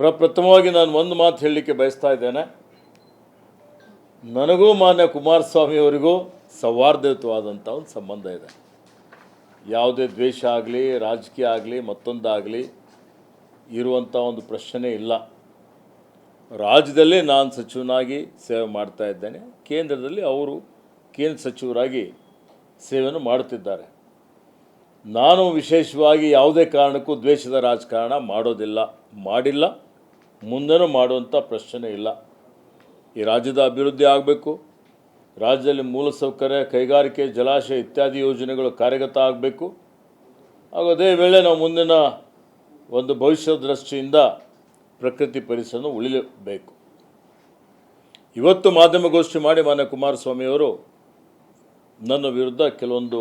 ಪ್ರಪ್ರಥಮವಾಗಿ ನಾನು ಒಂದು ಮಾತು ಹೇಳಲಿಕ್ಕೆ ಬಯಸ್ತಾ ಇದ್ದೇನೆ. ನನಗೂ ಮಾನ್ಯ ಕುಮಾರಸ್ವಾಮಿಯವರಿಗೂ ಸೌಹಾರ್ದಯುತವಾದಂಥ ಒಂದು ಸಂಬಂಧ ಇದೆ. ಯಾವುದೇ ದ್ವೇಷ ಆಗಲಿ, ರಾಜಕೀಯ ಆಗಲಿ, ಮತ್ತೊಂದಾಗಲಿ ಇರುವಂಥ ಒಂದು ಪ್ರಶ್ನೆ ಇಲ್ಲ. ರಾಜ್ಯದಲ್ಲೇ ನಾನು ಸಚಿವನಾಗಿ ಸೇವೆ ಮಾಡ್ತಾ ಇದ್ದೇನೆ. ಕೇಂದ್ರದಲ್ಲಿ ಅವರು ಕೇಂದ್ರ ಸಚಿವರಾಗಿ ಸೇವೆಯನ್ನು ಮಾಡುತ್ತಿದ್ದಾರೆ. ನಾನು ವಿಶೇಷವಾಗಿ ಯಾವುದೇ ಕಾರಣಕ್ಕೂ ದ್ವೇಷದ ರಾಜಕಾರಣ ಮಾಡೋದಿಲ್ಲ, ಮಾಡಿಲ್ಲ. ಮುಂದೆನೂ ಮಾಡುವಂಥ ಪ್ರಶ್ನೆ ಇಲ್ಲ. ಈ ರಾಜ್ಯದ ಅಭಿವೃದ್ಧಿ ಆಗಬೇಕು, ರಾಜ್ಯದಲ್ಲಿ ಮೂಲಸೌಕರ್ಯ ಕೈಗಾರಿಕೆ, ಜಲಾಶಯ ಇತ್ಯಾದಿ ಯೋಜನೆಗಳು ಕಾರ್ಯಗತ ಆಗಬೇಕು. ಹಾಗೂ ಅದೇ ವೇಳೆ ನಾವು ಮುಂದಿನ ಒಂದು ಭವಿಷ್ಯದ ದೃಷ್ಟಿಯಿಂದ ಪ್ರಕೃತಿ ಪರಿಸರವನ್ನು ಉಳಿಯಬೇಕು. ಇವತ್ತು ಮಾಧ್ಯಮಗೋಷ್ಠಿ ಮಾಡಿ ಮಾನ್ಯ ಕುಮಾರಸ್ವಾಮಿಯವರು ನನ್ನ ವಿರುದ್ಧ ಕೆಲವೊಂದು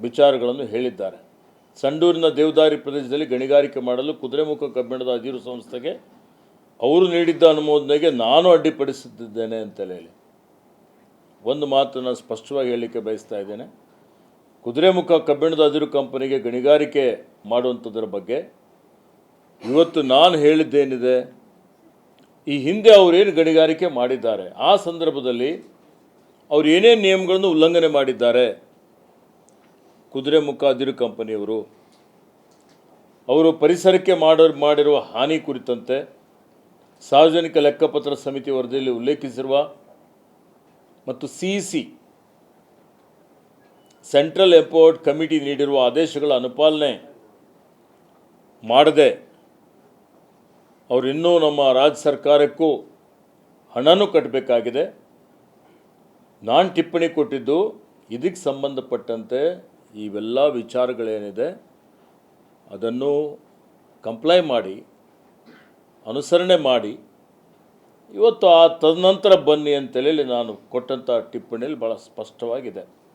ವಿಚಾರಗಳನ್ನು ಹೇಳಿದ್ದಾರೆ. ಸಂಡೂರಿನ ದೇವದಾರಿ ಪ್ರದೇಶದಲ್ಲಿ ಗಣಿಗಾರಿಕೆ ಮಾಡಲು ಕುದುರೆಮುಖ ಕಬ್ಬಿಣದ ಅದಿರು ಸಂಸ್ಥೆಗೆ ಅವರು ನೀಡಿದ್ದ ಅನುಮೋದನೆಗೆ ನಾನು ಅಡ್ಡಿಪಡಿಸುತ್ತಿದ್ದೇನೆ ಅಂತ ಹೇಳಿ. ಒಂದು ಮಾತು ನಾನು ಸ್ಪಷ್ಟವಾಗಿ ಹೇಳಲಿಕ್ಕೆ ಬಯಸ್ತಾ ಇದ್ದೇನೆ. ಕುದುರೆಮುಖ ಕಬ್ಬಿಣದ ಅದಿರು ಕಂಪನಿಗೆ ಗಣಿಗಾರಿಕೆ ಮಾಡುವಂಥದ್ರ ಬಗ್ಗೆ ಇವತ್ತು ನಾನು ಹೇಳಿದ್ದೇನಿದೆ, ಈ ಹಿಂದೆ ಅವರೇನು ಗಣಿಗಾರಿಕೆ ಮಾಡಿದ್ದಾರೆ, ಆ ಸಂದರ್ಭದಲ್ಲಿ ಅವರು ಏನೇನು ನಿಯಮಗಳನ್ನು ಉಲ್ಲಂಘನೆ ಮಾಡಿದ್ದಾರೆ ಕುದುರೆಮುಖ ಅದಿರು ಕಂಪನಿಯವರು ಅವರು ಪರಿಸರಕ್ಕೆ ಮಾಡೋ, ಮಾಡಿರುವ ಹಾನಿ ಕುರಿತಂತೆ ಸಾರ್ವಜನಿಕ ಲೆಕ್ಕಪತ್ರ ಸಮಿತಿ ವರದಿಯಲ್ಲಿ ಉಲ್ಲೇಖಿಸಿರುವ ಮತ್ತು C C central empowered committee ನೀಡಿರುವ ಆದೇಶಗಳ ಅನುಪಾಲನೆ ಮಾಡದೆ ಅವರಿನ್ನೂ ನಮ್ಮ ರಾಜ್ಯ ಸರ್ಕಾರಕ್ಕೂ ಹಣನೂ ಕಟ್ಟಬೇಕಾಗಿದೆ. ನಾನು ಟಿಪ್ಪಣಿ ಕೊಟ್ಟಿದ್ದು ಇದಕ್ಕೆ ಸಂಬಂಧಪಟ್ಟಂತೆ ಇವೆಲ್ಲ ವಿಚಾರಗಳೇನಿದೆ, ಅದನ್ನು ಕಂಪ್ಲೈ ಮಾಡಿ, ಅನುಸರಣೆ ಮಾಡಿ, ಇವತ್ತು ಆ ತದನಂತರ ಬನ್ನಿ ಅಂತೇಳಿ ನಾನು ಕೊಟ್ಟಂಥ ಟಿಪ್ಪಣಿಯಲ್ಲಿ ಭಾಳ ಸ್ಪಷ್ಟವಾಗಿದೆ.